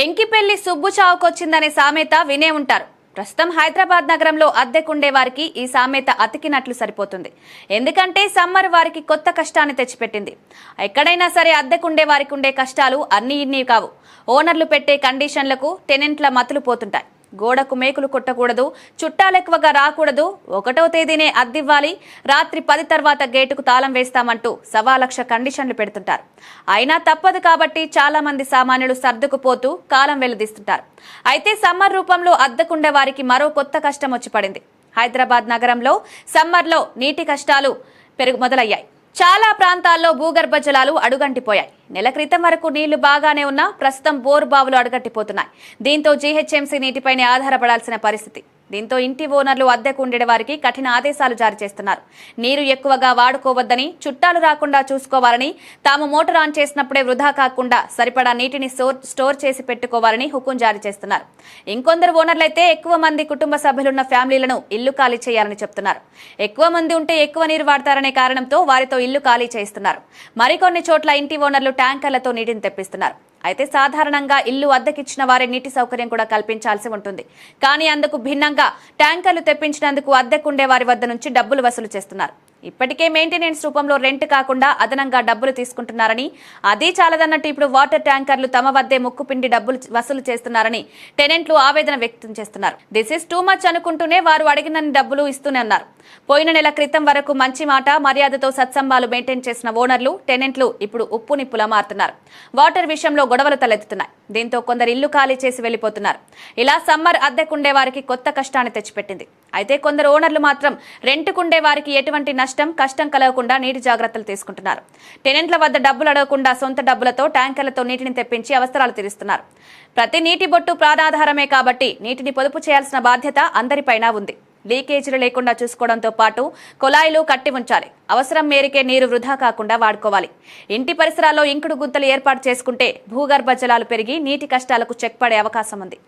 ఎంకిపెళ్ళి సుబ్బు చావుకొచ్చిందనే సామెత వినే ఉంటారు. ప్రస్తుతం హైదరాబాద్ నగరంలో అద్దెకుండే వారికి ఈ సామెత అతికినట్లు సరిపోతుంది. ఎందుకంటే సమ్మర్ వారికి కొత్త కష్టాన్ని తెచ్చిపెట్టింది. ఎక్కడైనా సరే అద్దెకుండే వారికి ఉండే కష్టాలు అన్ని ఇన్ని కావు ఓనర్లు పెట్టే కండిషన్లకు టెనెంట్ల మతులు పోతుంటాయి. గోడకు మేకులు కొట్టకూడదు చుట్టాలు ఎక్కువగా రాకూడదు. ఒకటో తేదీనే అద్దివ్వాలి. రాత్రి పది తర్వాత గేటుకు తాళం వేస్తామంటూ సవా లక్ష కండిషన్లు పెడుతుంటారు. అయినా తప్పదు కాబట్టి చాలా మంది సామాన్యులు సర్దుకుపోతూ కాలం వెలుదిస్తుంటారు అయితే సమ్మర్ రూపంలో అద్దకుండే వారికి మరో కొత్త కష్టం వచ్చి పడింది. హైదరాబాద్ నగరంలో సమ్మర్లో నీటి కష్టాలు పెరుగు మొదలయ్యాయి. చాలా ప్రాంతాల్లో భూగర్భ జలాలు అడుగంటిపోయాయి. నెల క్రితం వరకు నీళ్ళు బాగానే ఉన్నా ప్రస్తుతం బోరు బావులు అడగట్టిపోతున్నాయి. దీంతో జీహెచ్ఎంసీ నీటిపైనే ఆధారపడాల్సిన పరిస్థితి. దీంతో ఇంటి ఓనర్లు అద్దెకు ఉండే వారికి కఠిన ఆదేశాలు జారీ చేస్తున్నారు. నీరు ఎక్కువగా వాడుకోవద్దని చుట్టాలు రాకుండా చూసుకోవాలని తాము మోటార్ ఆన్ చేసినప్పుడే వృధా కాకుండా సరిపడా నీటిని స్టోర్ స్టోర్ చేసి పెట్టుకోవాలని హుకుం జారీ చేస్తున్నారు. ఇంకొందరు ఓనర్లైతే ఎక్కువ మంది కుటుంబ సభ్యులున్న ఫ్యామిలీలను ఇల్లు ఖాళీ చేయాలని చెప్తున్నారు. ఎక్కువ మంది ఉంటే ఎక్కువ నీరు వాడతారనే కారణంతో వారితో ఇల్లు ఖాళీ చేయిస్తున్నారు. మరికొన్ని చోట్ల ఇంటి ఓనర్లు ట్యాంకర్లతో నీటిని తెప్పిస్తున్నారు. అయితే సాధారణంగా ఇల్లు అద్దెకిచ్చిన వారే నీటి సౌకర్యం కూడా కల్పించాల్సి ఉంటుంది. కానీ అందుకు భిన్నంగా ట్యాంకర్లు తెప్పించినందుకు అద్దెకుండే వారి వద్ద నుంచి డబ్బులు వసూలు చేస్తున్నారు. ఇప్పటికే మెయింటెనెన్స్ రూపంలో రెంట్ కాకుండా అదనంగా డబ్బులు తీసుకుంటున్నారని అదీ చాలదన్నట్టు ఇప్పుడు వాటర్ ట్యాంకర్లు తమ వద్దే ముక్కుపిండి డబ్బులు వసూలు చేస్తున్నారని టెనెంట్లు ఆవేదన వ్యక్తం చేస్తున్నారు. దిస్ ఇస్ టూ మచ్ అనుకుంటూనే వారు అడిగినన్ని డబ్బులు ఇస్తూనే అన్నారు పోయిన నెల క్రితం వరకు మంచి మాట మర్యాదతో సత్సంబాలు మెయింటైన్ చేసిన ఓనర్లు టెనెంట్లు ఇప్పుడు ఉప్పు నిప్పులా మారుతున్నారు. వాటర్ విషయంలో గొడవలు తలెత్తుతున్నాయి. దీంతో కొందరు ఇల్లు ఖాళీ చేసి వెళ్ళిపోతున్నారు ఇలా సమ్మర్ అద్దెకుండే వారికి కొత్త కష్టాన్ని తెచ్చిపెట్టింది. అయితే కొందరు ఓనర్లు మాత్రం రెంట్కుండే వారికి ఎటువంటి నష్టం కష్టం కలగకుండా నీటి జాగ్రత్తలు తీసుకుంటున్నారు. టెనెంట్ల వద్ద డబ్బులు అడగకుండా సొంత డబ్బులతో ట్యాంకర్లతో నీటిని తెప్పించి అవసరాలు తీరుస్తున్నారు. ప్రతి నీటి బొట్టు ప్రాణాధారమే కాబట్టి నీటిని పొదుపు చేయాల్సిన బాధ్యత అందరిపైన ఉంది. లీకేజీలు లేకుండా చూసుకోవడంతో పాటు కుళాయిలు కట్టి ఉంచాలి. అవసరం మేరకే నీరు వృధా కాకుండా వాడుకోవాలి. ఇంటి పరిసరాల్లో ఇంకుడు గుంతలు ఏర్పాటు చేసుకుంటే భూగర్భ జలాలు పెరిగి నీటి కష్టాలకు చెక్ పడే అవకాశం ఉంది.